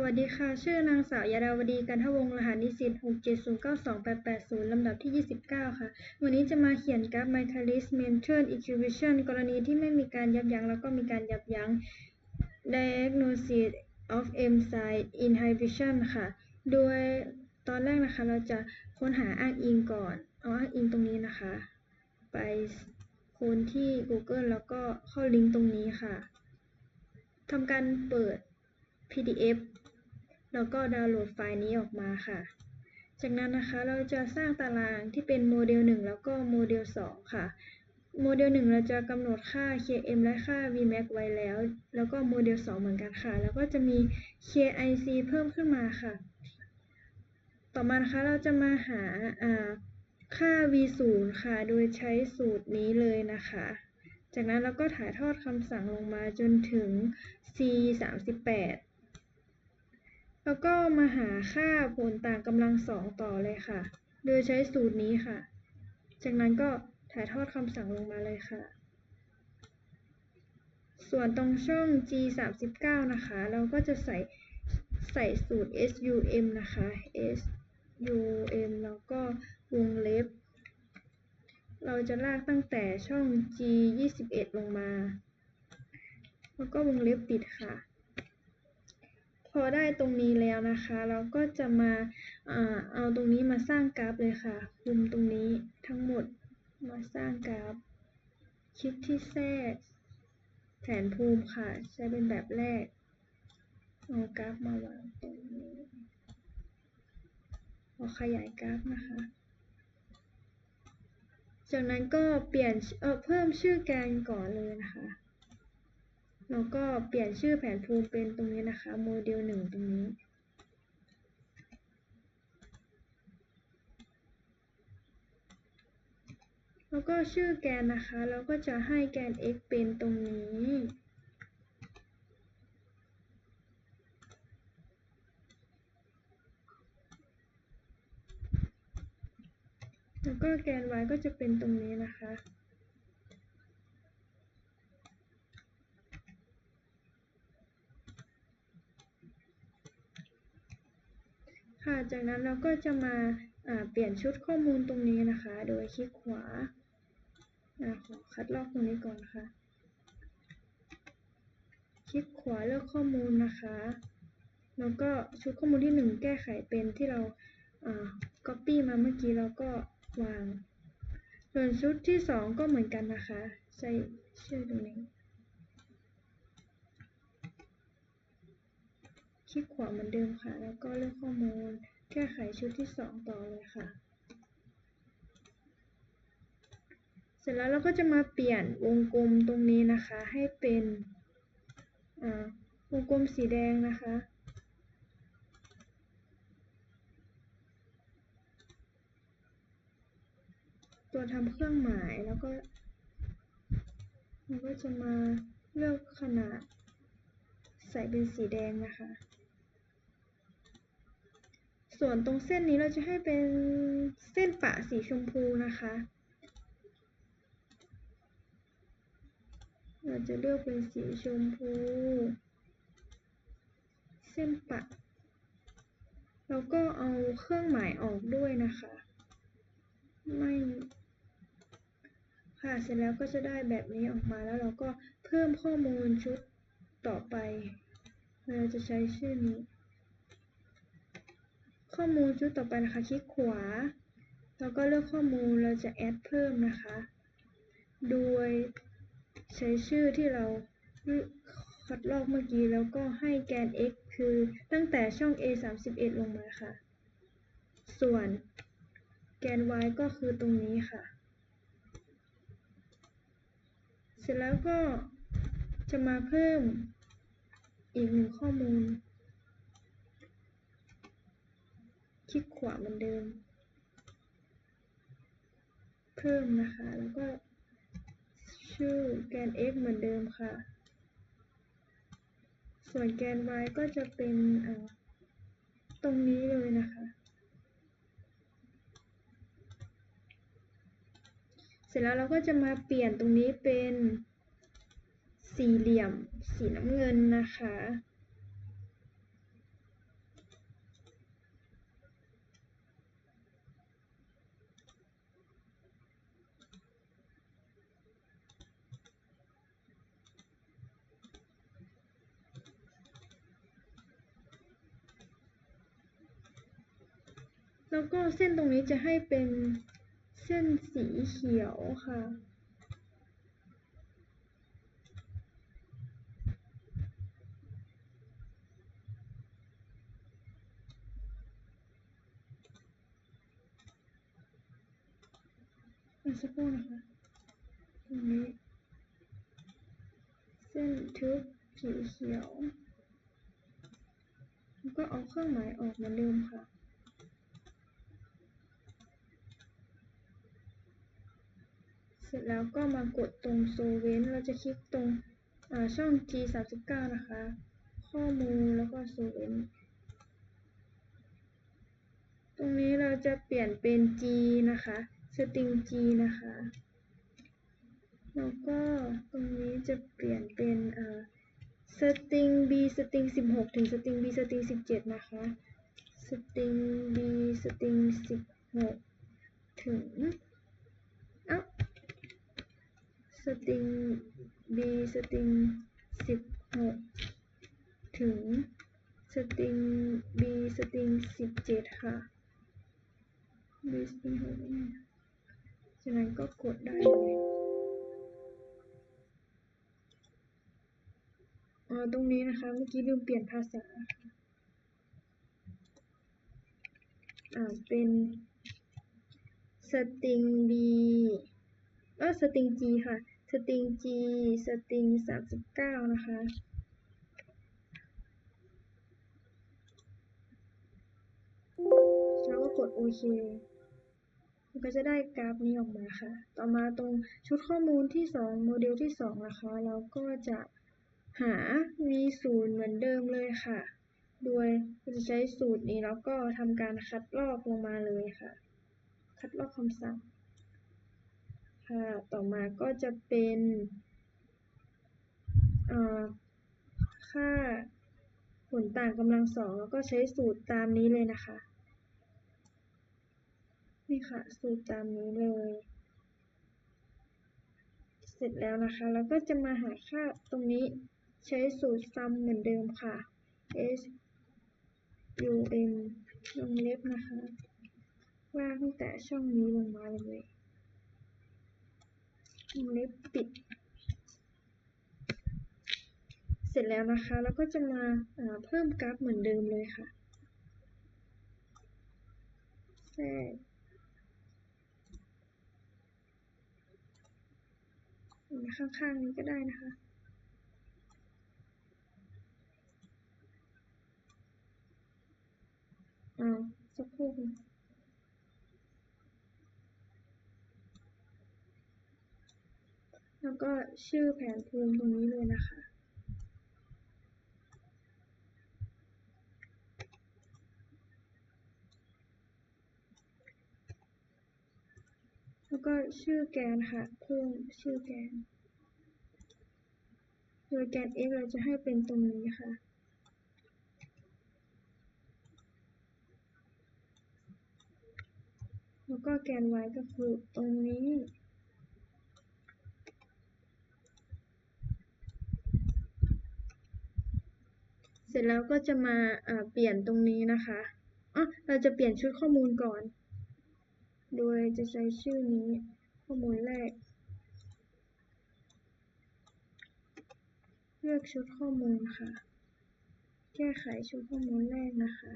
วัสดีค่ะ ชื่อนางสาวยาดาวดีกันทวงศ์รหัสนิสิต670928880 ลำดับที่ 29 ค่ะ วันนี้จะมาเขียนกราฟ Michaelis Menten equation กรณีที่ไม่มีการยับยั้งแล้วก็มีการยับยั้ง diagnosis of enzyme inhibition ค่ะ โดยตอนแรกนะคะ เราจะค้นหาอ้างอิงก่อน เอาอ้างอิงตรงนี้นะคะ ไปค้นที่ Google แล้วก็เข้าลิงก์ตรงนี้ค่ะทำการเปิด PDF แล้วก็ดาวน์โหลดไฟล์นี้ออกมาค่ะ จากนั้นนะคะเราจะสร้างตารางที่เป็นโมเดล 1 แล้วก็โมเดล 2 ค่ะ โมเดล 1 เราจะกำหนดค่า Km และค่า Vmax ไว้แล้ว แล้วก็โมเดล 2 เหมือนกันค่ะ แล้วก็จะมี KIC เพิ่มขึ้นมาค่ะ ต่อมานะคะเราจะมาหาค่า V0 ค่ะ โดยใช้สูตรนี้เลยนะคะ จากนั้นเราก็ถ่ายทอดคำสั่งลงมาจนถึง C38 แล้วก็มาหาค่าผลต่างกำลังสองต่อเลยค่ะ โดยใช้สูตรนี้ค่ะ จากนั้นก็ถ่ายทอดคำสั่งลงมาเลยค่ะ ส่วนตรงช่อง G 3 9นะคะ เราก็จะใส่ใส่สูตร SUM นะคะ SUM แล้วก็วงเล็บ เราจะลากตั้งแต่ช่อง G 21ลงมา แล้วก็วงเล็บปิดค่ะ พอได้ตรงนี้แล้วนะคะ เราก็จะมาเอาตรงนี้มาสร้างกราฟเลยค่ะ คุมตรงนี้ทั้งหมดมาสร้างกราฟ คลิกที่แทรกแผนภูมิค่ะ ใช้เป็นแบบแรก เอากราฟมาวางตรงนี้เราขยายกราฟนะคะ จากนั้นก็เปลี่ยนเออเพิ่มชื่อแกนก่อนเลยนะคะ แล้วก็เปลี่ยนชื่อแผนภูมิเป็นตรงนี้นะคะ โมเดลหนึ่งตรงนี้ แล้วก็ชื่อแกนนะคะ เราก็จะให้แกน x เป็นตรงนี้ แล้วก็แกน y ก็จะเป็นตรงนี้นะคะ ค่ะ จากนั้นเราก็จะมาเปลี่ยนชุดข้อมูลตรงนี้นะคะ โดยคลิกขวาขอคัดลอกตรงนี้ก่อนค่ะ คลิกขวาเลือกข้อมูลนะคะ แล้วก็ชุดข้อมูลที่ 1 แก้ไขเป็นที่เรา copy มาเมื่อกี้เราก็วาง ส่วนชุดที่ 2 ก็เหมือนกันนะคะ ใส่ชื่อตรงนี้ คลิกขวาเหมือนเดิมค่ะ แล้วก็เลือกข้อมูล แก้ไขชุดที่ 2 ต่อเลยค่ะ เสร็จแล้วเราก็จะมาเปลี่ยนวงกลมตรงนี้นะคะ ให้เป็นวงกลมสีแดงนะคะตัวทำเครื่องหมายแล้วก็เราก็จะมาเลือกขนาดใส่เป็นสีแดงนะคะ ส่วนตรงเส้นนี้เราจะให้เป็นเส้นปะสีชมพูนะคะ เราจะเลือกเป็นสีชมพู เส้นปะ แล้วก็เอาเครื่องหมายออกด้วยนะคะ ไม่ค่ะ เสร็จแล้วก็จะได้แบบนี้ออกมาแล้วเราก็เพิ่มข้อมูลชุดต่อไป เราจะใช้ชื่อนี้ ข้อมูลชุดต่อไปนะคะ คลิกขวา แล้วก็เลือกข้อมูลเราจะแอดเพิ่มนะคะ โดยใช้ชื่อที่เราคัดลอกเมื่อกี้แล้วก็ให้แกน x คือตั้งแต่ช่อง a 31ลงมาค่ะ ส่วนแกน y ก็คือตรงนี้ค่ะ เสร็จแล้วก็จะมาเพิ่มอีกหนึ่งข้อมูล คลิกขวาเหมือนเดิม เพิ่มนะคะ แล้วก็ชื่อแกน x เหมือนเดิมค่ะ ส่วนแกน y ก็จะเป็นตรงนี้เลยนะคะ เสร็จแล้วเราก็จะมาเปลี่ยนตรงนี้เป็นสี่เหลี่ยมสีน้ำเงินนะคะ แล้วก็เส้นตรงนี้จะให้เป็นเส้นสีเขียวค่ะ สักครู่นะคะตรงนี้ เส้นทึบสีเขียว แล้วก็เอาเครื่องหมายออกเหมือนเดิมค่ะ เส ร็จแล้วก็มากดตรงโซเวนเราจะคลิกตรงอ่าช่อง G 3 9นะคะ ข้อมูลแล้วก็โซเวนตรงนี้เราจะเปลี่ยนเป็น G นะคะสตริง G นะคะ แล้วก็ตรงนี้จะเปลี่ยนเป็นสตริง B สตริง16 ถึงสตริง B สตริง17 นะคะ สตริง B สตริง16 ถึง สตริง B สตริง16ถึงสตริง B สตริง17ค่ะ B สตริง6เนี่ยจากนั้นก็กดได้เลยอ๋อตรงนี้นะคะ เมื่อกี้ลืมเปลี่ยนภาษา อ่า เป็นสตริง B เออสตริง G ค่ะ สตริง G สตริง 39 นะคะ แล้วก็กดโอเคมันก็จะได้กราฟนี้ออกมาค่ะ ต่อมาตรงชุดข้อมูลที่ 2 โมเดลที่ 2 นะคะ เราก็จะหา v0 เหมือนเดิมเลยค่ะ โดยจะใช้สูตรนี้แล้วก็ทำการคัดลอกลงมาเลยค่ะ คัดลอกคำสั่ง ค่ะ ต่อมาก็จะเป็นค่าผลต่างกำลังสองแล้วก็ใช้สูตรตามนี้เลยนะคะ นี่ค่ะ สูตรตามนี้เลย เสร็จแล้วนะคะ แล้วก็จะมาหาค่าตรงนี้ใช้สูตรซัมเหมือนเดิมค่ะ s u m วงเล็บนะคะ ว่างตั้งแต่ช่องนี้ลงมาเลย วงเล็บปิด เสร็จแล้วนะคะ แล้วก็จะมาอ่าเพิ่มกราฟเหมือนเดิมเลยค่ะแทรกข้างๆนี้ก็ได้นะคะอ่าสักครู่ค่ะแล้ว ก็ชื่อแผนภูมิตรงนี้เลยนะคะแล้วก็ชื่อแกนค่ะเพิ่มชื่อแกน โดยแกน x เราจะให้เป็นตรงนี้ค่ะ แล้วก็แกน y ก็คือตรงนี้ เสร็จแล้วก็จะมาเปลี่ยนตรงนี้นะคะอ๋อเราจะเปลี่ยนชุดข้อมูลก่อน โดยจะใช้ชื่อนี้ข้อมูลแรก เลือกชุดข้อมูลค่ะ แก้ไขชุดข้อมูลแรกนะคะ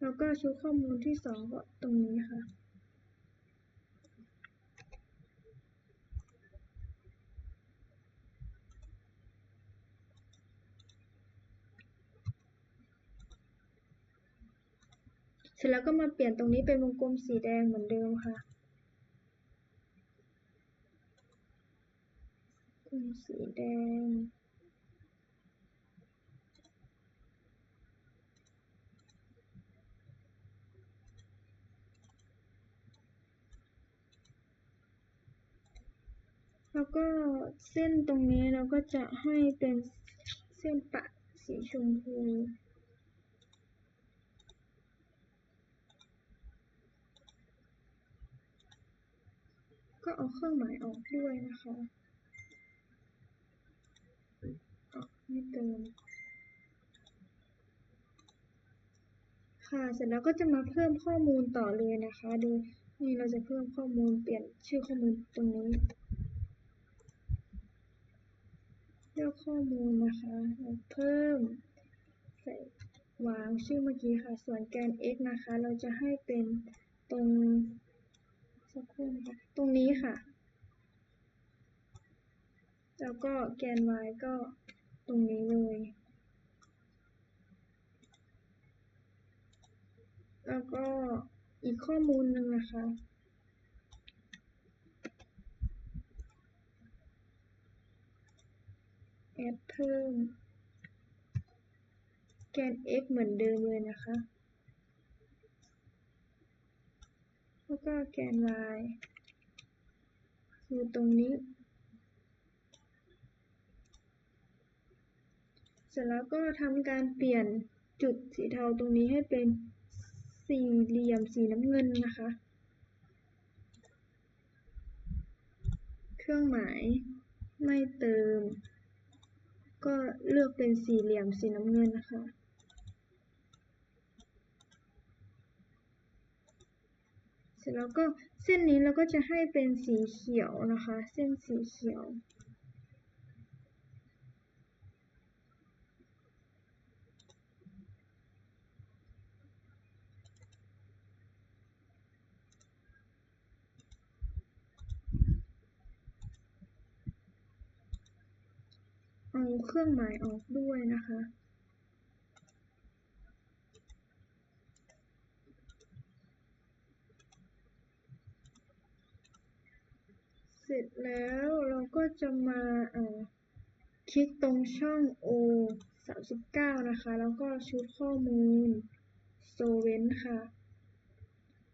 แล้วก็ชุดข้อมูลที่สองก็ตรงนี้ค่ะ เสร็จแล้วก็มาเปลี่ยนตรงนี้เป็นวงกลมสีแดงเหมือนเดิมค่ะวงกลมสีแดงแล้วก็เส้นตรงนี้เราก็จะให้เป็นเส้นปะสีชมพู ก็เอาเครื่องหมายออกด้วยนะคะอ๋อไม่เติมค่ะ เสร็จแล้วก็จะมาเพิ่มข้อมูลต่อเลยนะคะ โดยนี่เราจะเพิ่มข้อมูลเปลี่ยนชื่อข้อมูลตรงนี้เลือกข้อมูลนะคะแล้วเพิ่มใส่วางชื่อเมื่อกี้ค่ะ ส่วนแกน x นะคะ เราจะให้เป็นตรง สักครู่นะคะตรงนี้ค่ะ แล้วก็แกน y ก็ตรงนี้เลย แล้วก็อีกข้อมูลหนึ่งนะคะแอดเพิ่ม แกน x เหมือนเดิมเลยนะคะ แล้วก็แกน y คือตรงนี้ เสร็จแล้วก็ทำการเปลี่ยนจุดสีเทาตรงนี้ให้เป็นสี่เหลี่ยมสีน้ำเงินนะคะ เครื่องหมายไม่เติม ก็เลือกเป็นสี่เหลี่ยมสีน้ำเงินนะคะ สร็จแล้วก็เส้นนี้เราก็จะให้เป็นสีเขียวนะคะ เส้นสีเขียว เอาเครื่องหมายออกด้วยนะคะ เสร็จ แล้วเราก็จะมาคลิกตรงช่อง O 39 นะคะ แล้วก็ชุดข้อมูล sovent ค่ะ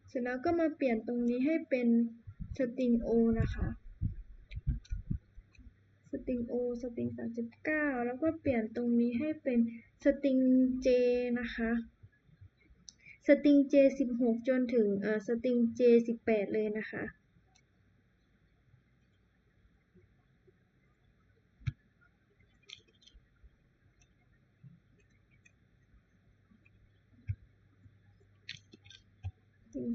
เสร็จแล้วก็มาเปลี่ยนตรงนี้ให้เป็น string O นะคะ string O string 39 แล้วก็เปลี่ยนตรงนี้ให้เป็น string J นะคะ string J 16 จนถึงเอ่อ string J 18 เลยนะคะ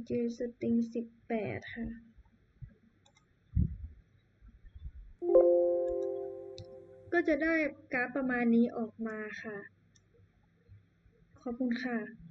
J string 18ค่ะก็จะได้กราฟประมาณนี้ออกมาค่ะ ขอบคุณค่ะ